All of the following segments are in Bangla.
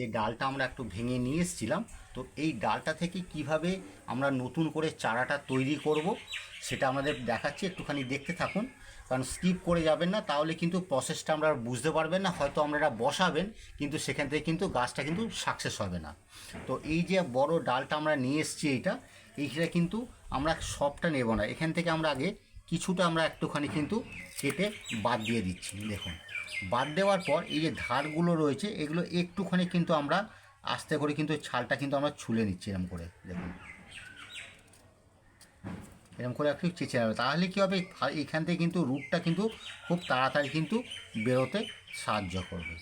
যে ডালটা আমরা একটু ভেঙে নিয়ে এসেছিলাম, তো এই ডালটা থেকে কীভাবে আমরা নতুন করে চারাটা তৈরি করব সেটা আমাদের দেখাচ্ছি, একটুখানি দেখতে থাকুন। কারণ স্কিপ করে যাবেন না, তাহলে কিন্তু প্রসেসটা আমরা বুঝতে পারবেন না, হয়তো আপনারা বসাবেন, কিন্তু সেখান থেকে কিন্তু গাছটা কিন্তু সাকসেস হবে না। তো এই যে বড় ডালটা আমরা নিয়ে এসেছি এইটা এইটা কিন্তু আমরা সবটা নেব না। এখান থেকে আমরা আগে কিছুটা আমরা একটুখানি কিন্তু কেটে বাদ দিয়ে দিচ্ছি, দেখুন। বাদ দেওয়ার পর এই যে ধারগুলো রয়েছে, এগুলো একটুখানি কিন্তু আমরা আস্তে করে কিন্তু ছালটা কিন্তু আমরা ছুলে নিচ্ছি এরকম করে, দেখুন। এরকম করে একটু চেঁচে যাবে তাহলে কী হবে? এখান থেকে কিন্তু রুটটা কিন্তু খুব তাড়াতাড়ি কিন্তু বেরোতে সাহায্য করবে।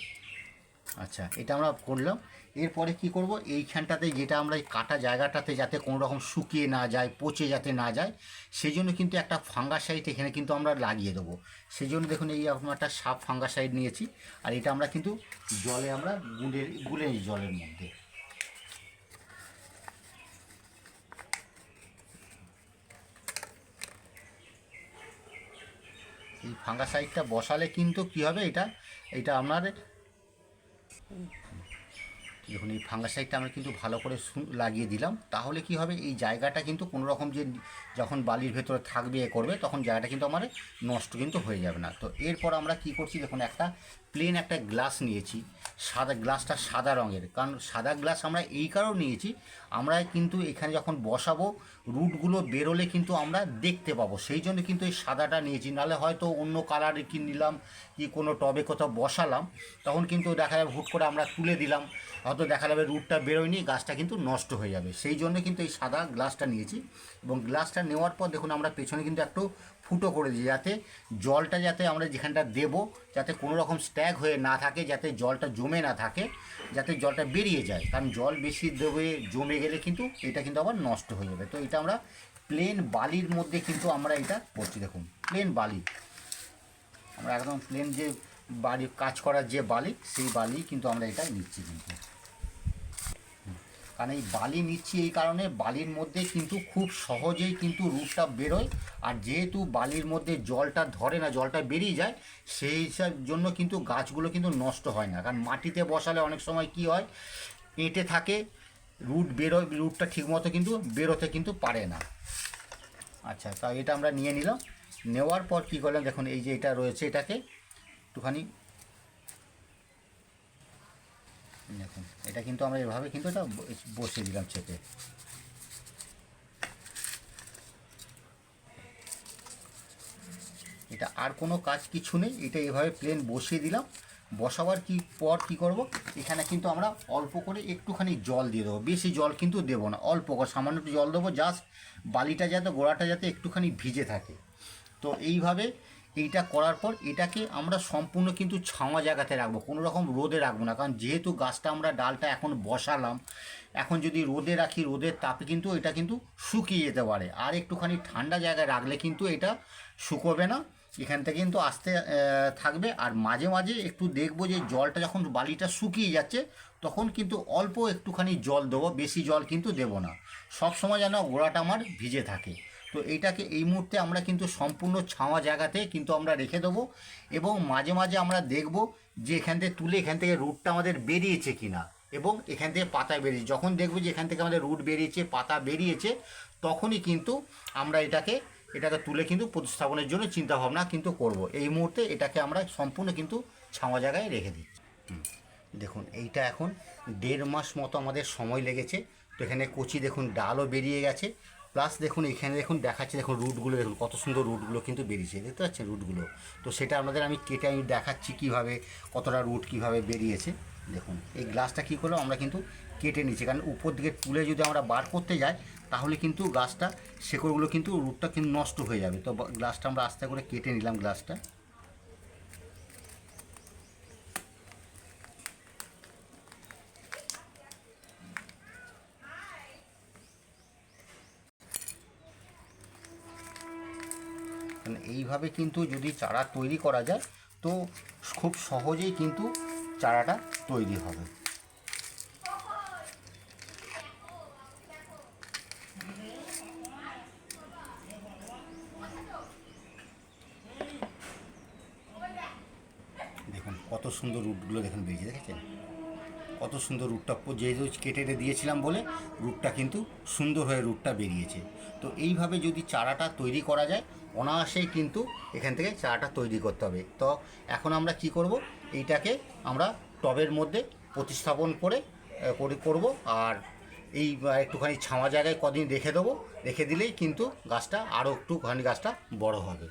আচ্ছা এটা আমরা করলাম। এরপরে কি করব? এইখানটাতে যেটা আমরা এই কাটা জায়গাটাতে যাতে কোনো রকম শুকিয়ে না যায়, পচে যাতে না যায় সেই জন্য কিন্তু একটা ফাঙ্গাসাইড এখানে কিন্তু আমরা লাগিয়ে দেবো। সেই জন্য দেখুন এই আমরা একটা সাপ ফাঙ্গাসাইড নিয়েছি, আর এটা আমরা কিন্তু জলে আমরা গুলে গুলে নিই জলের মধ্যে। এই ফাঙ্গাসাইডটা বসালে কিন্তু কি হবে এটা? এটা আপনার দেখুন এই ফাঙ্গাসাইডটা আমরা কিন্তু ভালো করে লাগিয়ে দিলাম, তাহলে কি হবে? এই জায়গাটা কিন্তু কোনো রকম যে যখন বালির ভেতরে থাকবে এ করবে, তখন জায়গাটা কিন্তু আমার নষ্ট কিন্তু হয়ে যাবে না। তো এরপর আমরা কি করছি? দেখুন, একটা প্লেন একটা গ্লাস নিয়েছি, সাদা গ্লাসটা সাদা রঙের। কারণ সাদা গ্লাস আমরা এই কারণে নিয়েছি, আমরা কিন্তু এখানে যখন বসাবো, রুটগুলো বেরোলে কিন্তু আমরা দেখতে পাবো। সেই জন্য কিন্তু এই সাদাটা নিয়েছি। নাহলে হয়তো অন্য কালার কি নিলাম, কি কোনো টবে কোথাও বসালাম, তখন কিন্তু দেখা যাবে হুট করে আমরা তুলে দিলাম। হয়তো দেখা যাবে রুটটা বেরোয়নি, গাছটা কিন্তু নষ্ট হয়ে যাবে। সেই জন্য কিন্তু এই সাদা গ্লাসটা নিয়েছি এবং গ্লাসটা নেওয়ার পর দেখুন আমরা পেছনে কিন্তু একটু ফুটো করে দিই যাতে জলটা যাতে আমরা যেখানটা দেবো, যাতে কোনো রকম স্ট্যাগ হয়ে না থাকে, যাতে জলটা জমে না থাকে, যাতে জলটা বেরিয়ে যায়। কারণ জল বেশি দেবে, জমে গেলে কিন্তু এটা কিন্তু আবার নষ্ট হয়ে যাবে। তো এটা আমরা প্লেন বালির মধ্যে কিন্তু আমরা এটা করছি। দেখুন, প্লেন বালি। আমরা একদম প্লেন যে বাড়ি, কাজ করার যে বালি, সেই বালি কিন্তু আমরা এটা নিচ্ছি কিন্তু। কারণ এই বালি নিচ্ছি এই কারণে বালির মধ্যে কিন্তু খুব সহজেই কিন্তু রুটটা বেরোয়। আর যেহেতু বালির মধ্যে জলটা ধরে না, জলটা বেরিয়ে যায়, সেই হিসাব জন্য কিন্তু গাছগুলো কিন্তু নষ্ট হয় না। কারণ মাটিতে বসালে অনেক সময় কি হয় পেটে থাকে, রুট বেরোয় রুটটা ঠিকমতো কিন্তু বেরোতে কিন্তু পারে না। আচ্ছা তা এটা আমরা নিয়ে নিলাম। নেওয়ার পর কী করলাম, দেখুন এই যে এটা রয়েছে এটাকে, একটুখানি দেখুন, এটা কিন্তু আমরা এভাবে কিন্তু এটা বসিয়ে দিলাম চেপে এটা আর কোনো কাজ কিছু নেই, এটা এভাবে প্লেন বসিয়ে দিলাম। বসাবার কি পর কি করব? এখানে কিন্তু আমরা অল্প করে একটুখানি জল দিয়ে দেবো। বেশি জল কিন্তু দেবো না, অল্প করে, সামান্য একটু জল দেবো। জাস্ট বালিটা যাতে, গোড়াটা যাতে একটুখানি ভিজে থাকে। তো এইভাবে এইটা করার পর এটাকে আমরা সম্পূর্ণ কিন্তু ছাওয়া জায়গাতে রাখব, কোনো রকম রোদে রাখব না। কারণ যেহেতু গাছটা আমরা ডালটা এখন বসালাম, এখন যদি রোদে রাখি, রোদের তাপে কিন্তু এটা কিন্তু শুকিয়ে যেতে পারে। আর একটুখানি ঠান্ডা জায়গায় রাখলে কিন্তু এটা শুকোবে না, এখান থেকে কিন্তু আসতে থাকবে। আর মাঝে মাঝে একটু দেখব যে জলটা যখন বালিটা শুকিয়ে যাচ্ছে, তখন কিন্তু অল্প একটুখানি জল দেবো, বেশি জল কিন্তু দেবো না। সব সময় যেন গোড়াটা আমার ভিজে থাকে। তো এইটাকে এই মুহূর্তে আমরা কিন্তু সম্পূর্ণ ছাওয়া জায়গাতে কিন্তু আমরা রেখে দেবো এবং মাঝে মাঝে আমরা দেখব যে এখান থেকে তুলে এখান থেকে রুটটা আমাদের বেরিয়েছে কিনা এবং এখান থেকে পাতা বেরিয়েছে। যখন দেখব যে এখান থেকে আমাদের রুট বেরিয়েছে, পাতা বেরিয়েছে, তখনই কিন্তু আমরা এটাকে এটাকে তুলে কিন্তু প্রতিস্থাপনের জন্য চিন্তা ভাবনা কিন্তু করব। এই মুহূর্তে এটাকে আমরা সম্পূর্ণ কিন্তু ছাওয়া জায়গায় রেখে দিচ্ছি। দেখুন, এইটা এখন দেড় মাস মতো আমাদের সময় লেগেছে। তো এখানে কচি দেখুন, ডালও বেরিয়ে গেছে। প্লাস দেখুন, এখানে দেখুন দেখাচ্ছে, দেখুন রুটগুলো দেখুন কত সুন্দর রুটগুলো কিন্তু বেরিয়েছে, দেখতে পাচ্ছেন রুটগুলো তো সেটা আপনাদের আমি কেটে আমি দেখাচ্ছি কীভাবে, কতটা রুট কীভাবে বেরিয়েছে। দেখুন, এই গ্লাসটা কী করল আমরা কিন্তু কেটে নিচ্ছি কারণ উপর দিকে তুলে যদি আমরা বার করতে যাই, তাহলে কিন্তু গ্লাসটা শেকড়গুলো কিন্তু রুটটা কিন্তু নষ্ট হয়ে যাবে। তো গ্লাসটা আমরা আস্তে করে কেটে নিলাম গ্লাসটা কারণ এইভাবে কিন্তু যদি চারা তৈরি করা যায়, তো খুব সহজেই কিন্তু চারাটা তৈরি হবে। দেখুন, কত সুন্দর রুটগুলো দেখুন বেরিয়ে দেখেছেন? কত সুন্দর রুটটা যেহেতু কেটে দিয়েছিলাম বলে, রুটটা কিন্তু সুন্দর হয়ে রুটটা বেরিয়েছে। তো এইভাবে যদি চারাটা তৈরি করা যায় অনায়াসেই কিন্তু এখান থেকে চারাটা তৈরি করতে হবে। তো এখন আমরা কি করব? এইটাকে আমরা টবের মধ্যে প্রতিস্থাপন করে করব আর এই একটুখানি ছাওয়া জায়গায় কদিন রেখে দেবো। রেখে দিলেই কিন্তু গাছটা আরও একটুখানি গাছটা বড় হবে।